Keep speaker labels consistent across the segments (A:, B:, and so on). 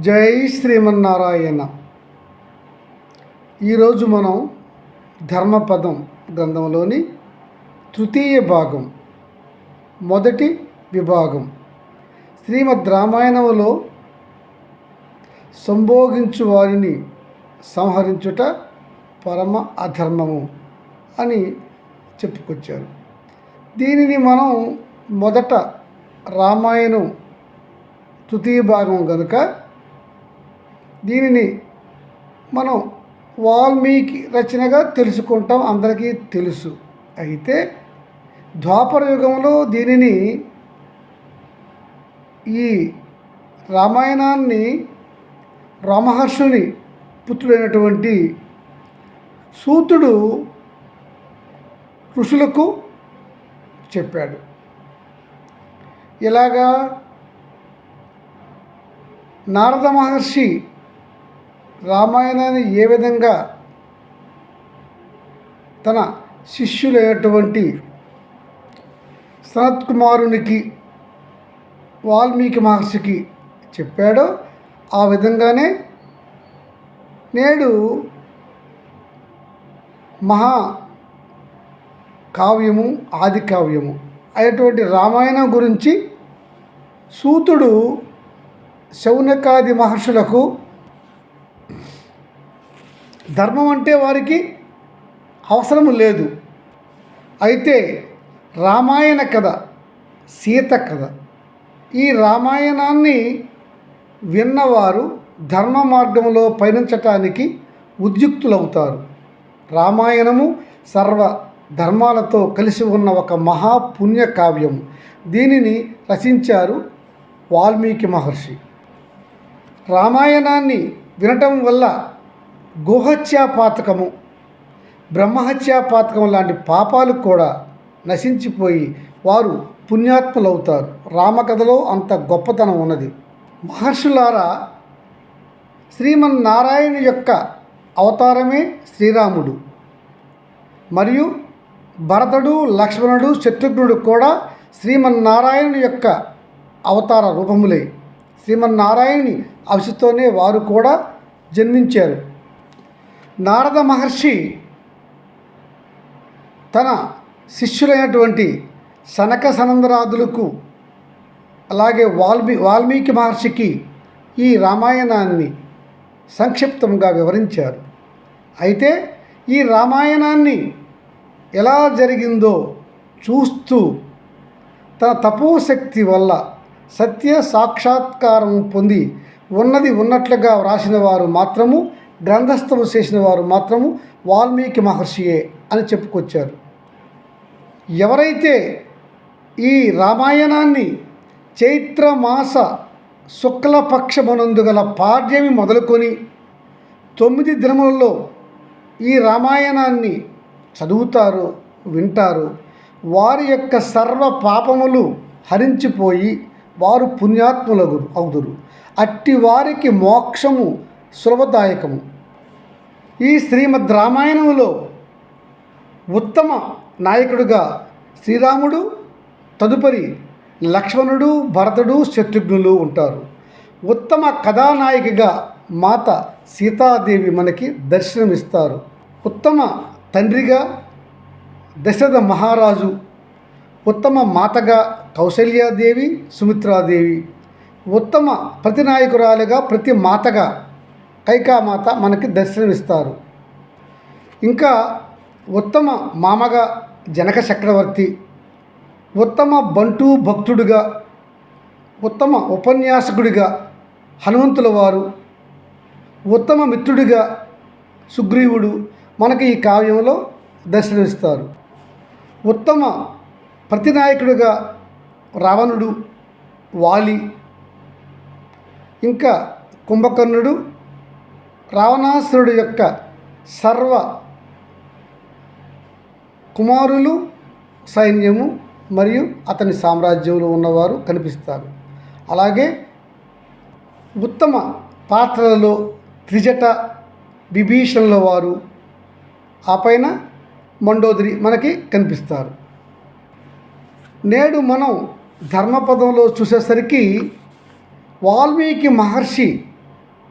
A: జై శ్రీమన్నారాయణ. ఈరోజు మనం ధర్మపదం గ్రంథంలోని తృతీయ భాగం మొదటి విభాగం. శ్రీమద్ రామాయణంలో సంభోగించు వారిని సంహరించుట పరమ అధర్మము అని చెప్పుకొచ్చారు. దీనిని మనం మొదట రామాయణం తృతీయ భాగం కనుక దీనిని మనం వాల్మీకి రచనగా తెలుసుకుంటాం అందరికీ తెలుసు. అయితే ద్వాపర యుగంలో దీనిని ఈ రామాయణాన్ని రామహర్షుని పుత్రుడైనటువంటి సూతుడు ఋషులకు చెప్పాడు. ఇలాగా నారద మహర్షి రామాయణాన్ని ఏ విధంగా తన శిష్యులైనటువంటి సనత్ కుమారునికి వాల్మీకి మహర్షికి చెప్పాడో ఆ విధంగానే నేడు మహా కావ్యము ఆది కావ్యము అయినటువంటి రామాయణం గురించి సూతుడు శౌనకాది మహర్షులకు ధర్మం అంటే వారికి అవసరం లేదు. అయితే రామాయణ కథ సీత కథ ఈ రామాయణాన్ని విన్నవారు ధర్మ మార్గంలో పయనించటానికి ఉద్యుక్తులవుతారు. రామాయణము సర్వ ధర్మాలతో కలిసి ఉన్న ఒక మహాపుణ్య కావ్యం. దీనిని రచించారు వాల్మీకి మహర్షి. రామాయణాన్ని వినటం వల్ల గోహత్యాపాతకము. బ్రహ్మహత్యాపాతకం లాంటి పాపాలు కూడా నశించిపోయి వారు పుణ్యాత్ములవుతారు. రామకథలో అంత గొప్పతనం ఉన్నది. మహర్షులారా శ్రీమన్నారాయణ యొక్క అవతారమే శ్రీరాముడు. మరియు భరతుడు లక్ష్మణుడు శత్రుఘ్నుడు కూడా శ్రీమన్నారాయణ యొక్క అవతార రూపములే. శ్రీమన్నారాయణి అంశతోనే వారు కూడా జన్మించారు. నారద మహర్షి తన శిష్యులైనటువంటి సనక సనందరాదులకు అలాగే వాల్మీ వాల్మీకి మహర్షికి ఈ రామాయణాన్ని సంక్షిప్తంగా వివరించారు. అయితే ఈ రామాయణాన్ని ఎలా జరిగిందో చూస్తూ తన తపోశక్తి వల్ల సత్య సాక్షాత్కారం పొంది ఉన్నది ఉన్నట్లుగా వ్రాసిన వారు మాత్రము గ్రంథస్థము చేసిన వారు మాత్రము వాల్మీకి మహర్షియే అని చెప్పుకొచ్చారు. ఎవరైతే ఈ రామాయణాన్ని చైత్రమాస శుక్లపక్షమునందు గల పాడ్యమి మొదలుకొని తొమ్మిది దినములలో ఈ రామాయణాన్ని చదువుతారు వింటారు వారి యొక్క సర్వ పాపములు హరించిపోయి వారు పుణ్యాత్ములగురు అవుదురు. అట్టి వారికి మోక్షము సులభదాయకము. ఈ శ్రీమద్ రామాయణంలో ఉత్తమ నాయకుడుగా శ్రీరాముడు తదుపరి లక్ష్మణుడు భరతుడు శత్రుఘ్నులు ఉంటారు. ఉత్తమ కథానాయికగా మాత సీతాదేవి మనకి దర్శనమిస్తారు. ఉత్తమ తండ్రిగా దశరథ మహారాజు ఉత్తమ మాతగా కౌశల్యాదేవి సుమిత్రాదేవి ఉత్తమ ప్రతినాయకురాలుగా ప్రతి మాతగా కైకామాత మనకి దర్శనమిస్తారు. ఇంకా ఉత్తమ మామగా జనక చక్రవర్తి ఉత్తమ బంటు భక్తుడిగా ఉత్తమ ఉపన్యాసకుడిగా హనుమంతుల వారు ఉత్తమ మిత్రుడిగా సుగ్రీవుడు మనకి ఈ కావ్యంలో దర్శనమిస్తారు. ఉత్తమ ప్రతినాయకుడిగా రావణుడు వాలి ఇంకా కుంభకర్ణుడు రావణాసురుడు యొక్క సర్వ కుమారులు సైన్యము మరియు అతని సామ్రాజ్యంలో ఉన్నవారు కనిపిస్తారు. అలాగే ఉత్తమ పాత్రలలో త్రిజట విభీషణుల వారు ఆ పైన మండోదరి మనకి కనిపిస్తారు. నేడు మనం ధర్మపదంలో చూసేసరికి వాల్మీకి మహర్షి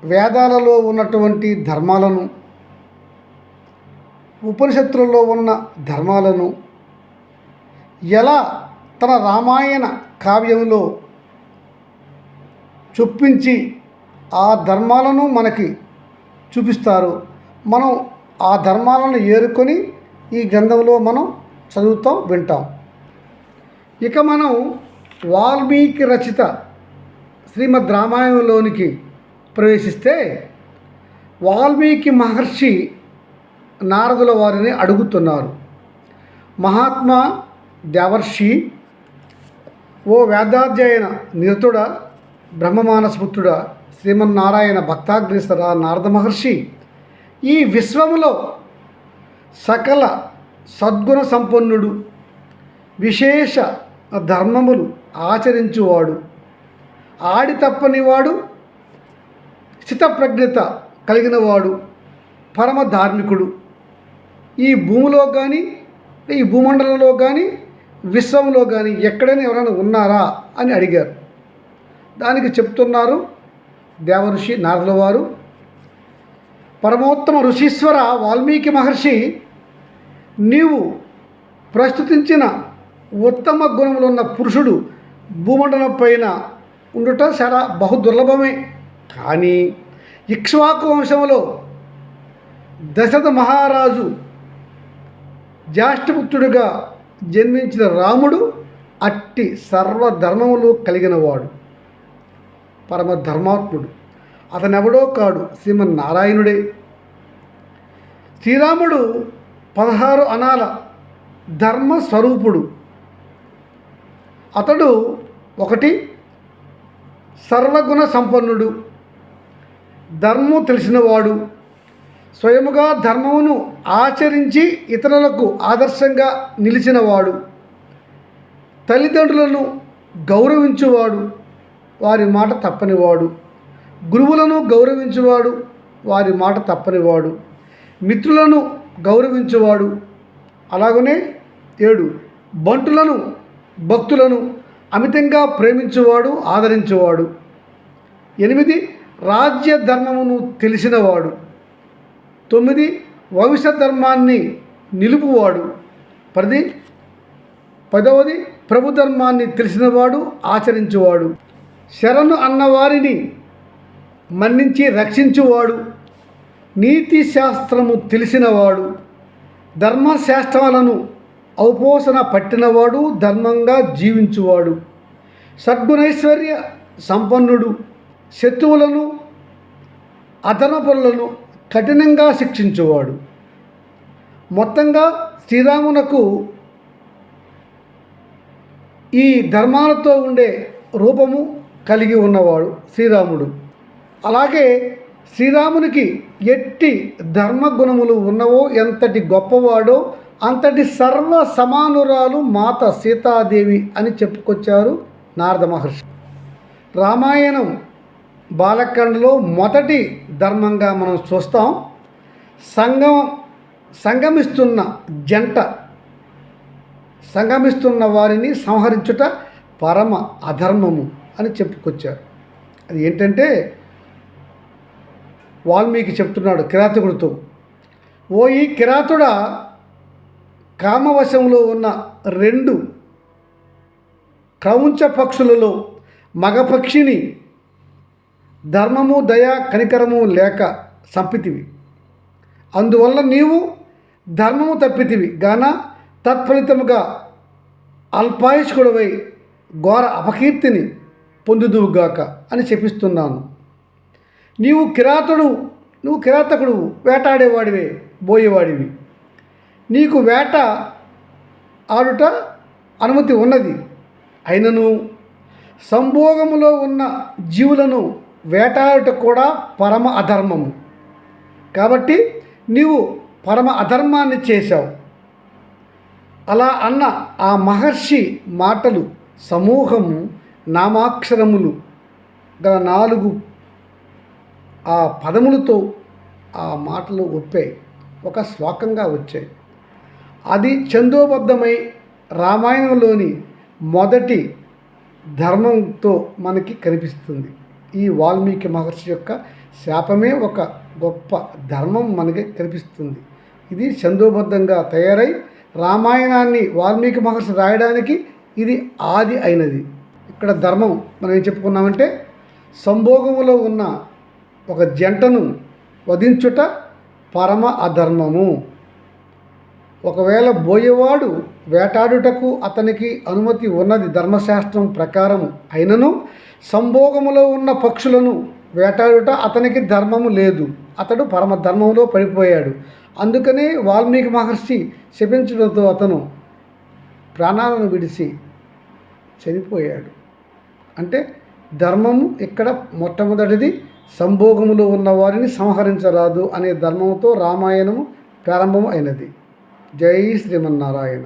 A: వేదాలలో ఉన్నటువంటి ధర్మాలను ఉపనిషత్తులలో ఉన్న ధర్మాలను ఎలా తన రామాయణ కావ్యంలో చొప్పించి ఆ ధర్మాలను మనకి చూపిస్తారు మనం ఆ ధర్మాలను ఏరుకొని ఈ గ్రంథంలో మనం చదువుతాం వింటాం. ఇక మనం వాల్మీకి రచిత శ్రీమద్ రామాయణంలోనికి ప్రవేశిస్తే వాల్మీకి మహర్షి నారదుల వారిని అడుగుతున్నారు. మహాత్మా దేవర్షి ఓ వేదాధ్యయన నిరతుడ బ్రహ్మమానసపుత్రుడ శ్రీమన్నారాయణ భక్తాగ్రేసర నారద మహర్షి ఈ విశ్వములో సకల సద్గుణ సంపన్నుడు విశేష ధర్మములు ఆచరించువాడు ఆడి తప్పనివాడు స్థితప్రజ్ఞత కలిగినవాడు పరమ ధార్మికుడు. ఈ భూమిలో కానీ ఈ భూమండలంలో కానీ విశ్వంలో కానీ ఎక్కడైనా ఎవరైనా ఉన్నారా అని అడిగారు. దానికి చెప్తున్నారు దేవఋషి నారదుల వారు పరమోత్తమ ఋషీశ్వర వాల్మీకి మహర్షి నీవు ప్రస్తుతించిన ఉత్తమ గుణములున్న పురుషుడు భూమండలం పైన ఉండుట చాలా బహు దుర్లభమే. కానీ ఇక్ష్వాకు వంశంలో దశరథ మహారాజు జ్యేష్ఠపుత్రుడిగా జన్మించిన రాముడు అట్టి సర్వధర్మములు కలిగినవాడు పరమధర్మాత్ముడు అతనెవడో కాడు శ్రీమన్నారాయణుడే. శ్రీరాముడు పదహారు అనాల ధర్మ స్వరూపుడు అతడు ఒకటి సర్వగుణ సంపన్నుడు. ధర్మం తెలిసినవాడు. స్వయముగా ధర్మమును ఆచరించి ఇతరులకు ఆదర్శంగా నిలిచినవాడు. తల్లిదండ్రులను గౌరవించువాడు వారి మాట తప్పనివాడు. గురువులను గౌరవించువాడు వారి మాట తప్పనివాడు. మిత్రులను గౌరవించువాడు. అలాగనే ఏడు బంటులను భక్తులను అమితంగా ప్రేమించువాడు ఆదరించువాడు. ఎనిమిది రాజ్య ధర్మమును తెలిసినవాడు. తొమ్మిది వంశ ధర్మాన్ని నిలుపువాడు. పది పదవది ప్రభుధర్మాన్ని తెలిసినవాడు ఆచరించువాడు. శరణు అన్నవారిని మన్నించి రక్షించువాడు. నీతి శాస్త్రము తెలిసినవాడు. ధర్మశాస్త్రాలను ఔపోసన పట్టినవాడు ధర్మంగా జీవించువాడు. సద్గుణైశ్వర్య సంపన్నుడు. శత్రువులను అధనపరులను కఠినంగా శిక్షించువాడు. మొత్తంగా శ్రీరామునకు ఈ ధర్మాలతో ఉండే రూపము కలిగి ఉన్నవాడు శ్రీరాముడు. అలాగే శ్రీరామునికి ఎట్టి ధర్మగుణములు ఉన్నవో ఎంతటి గొప్పవాడో అంతటి సర్వ సమానురాలు మాత సీతాదేవి అని చెప్పుకొచ్చారు నారద మహర్షి. రామాయణం బాలకాండలో మొదటి ధర్మంగా మనం చూస్తాం. సంగం సంగమిస్తున్న జంట సంగమిస్తున్న వారిని సంహరించుట పరమ అధర్మము అని చెప్పుకొచ్చారు. అది ఏంటంటే వాల్మీకి చెప్తున్నాడు కిరాతకుడితో ఓ ఈ కిరాతుడ కామవశంలో ఉన్న రెండు క్రౌంచ పక్షులలో మగపక్షిని ధర్మము దయ కనికరము లేక సంపితివి. అందువల్ల నీవు ధర్మము తప్పితివి. గాన తత్ఫలితముగా అల్పాయుష్కుడవై ఘోర అపకీర్తిని పొందుదువుగాక అని చెప్పిస్తున్నాను. నీవు కిరాతుడు నువ్వు కిరాతకుడు వేటాడేవాడివే బోయేవాడివి. నీకు వేట ఆడుట అనుమతి ఉన్నది. అయినను సంభోగములో ఉన్న జీవులను వేటాడుట కూడా పరమ అధర్మము. కాబట్టి నీవు పరమ అధర్మాన్ని చేశావు. అలా అన్న ఆ మహర్షి మాటలు సమూహము నామాక్షరములు గల నాలుగు ఆ పదములతో ఆ మాటలు ఒప్పాయి ఒక శ్లోకంగా వచ్చాయి. అది చందోబద్ధమై రామాయణంలోని మొదటి ధర్మంతో మనకి కనిపిస్తుంది. ఈ వాల్మీకి మహర్షి యొక్క శాపమే ఒక గొప్ప ధర్మం మనకి కనిపిస్తుంది. ఇది చందోబద్ధంగా తయారై రామాయణాన్ని వాల్మీకి మహర్షి రాయడానికి ఇది ఆది అయినది. ఇక్కడ ధర్మం మనం ఏం చెప్పుకున్నామంటే సంభోగములో ఉన్న ఒక జంటను వధించుట పరమ అధర్మము. ఒకవేళ బోయేవాడు వేటాడుటకు అతనికి అనుమతి ఉన్నది ధర్మశాస్త్రం ప్రకారము అయినను సంభోగములో ఉన్న పక్షులను వేటాడుట అతనికి ధర్మము లేదు. అతడు పరమ ధర్మంలో పడిపోయాడు. అందుకనే వాల్మీకి మహర్షి శపించడంతో అతను ప్రాణాలను విడిచి చనిపోయాడు. అంటే ధర్మము ఇక్కడ మొట్టమొదటిది. సంభోగములో ఉన్న వారిని సంహరించరాదు అనే ధర్మంతో రామాయణము ప్రారంభం అయినది. జై శ్రీమన్నారాయణ.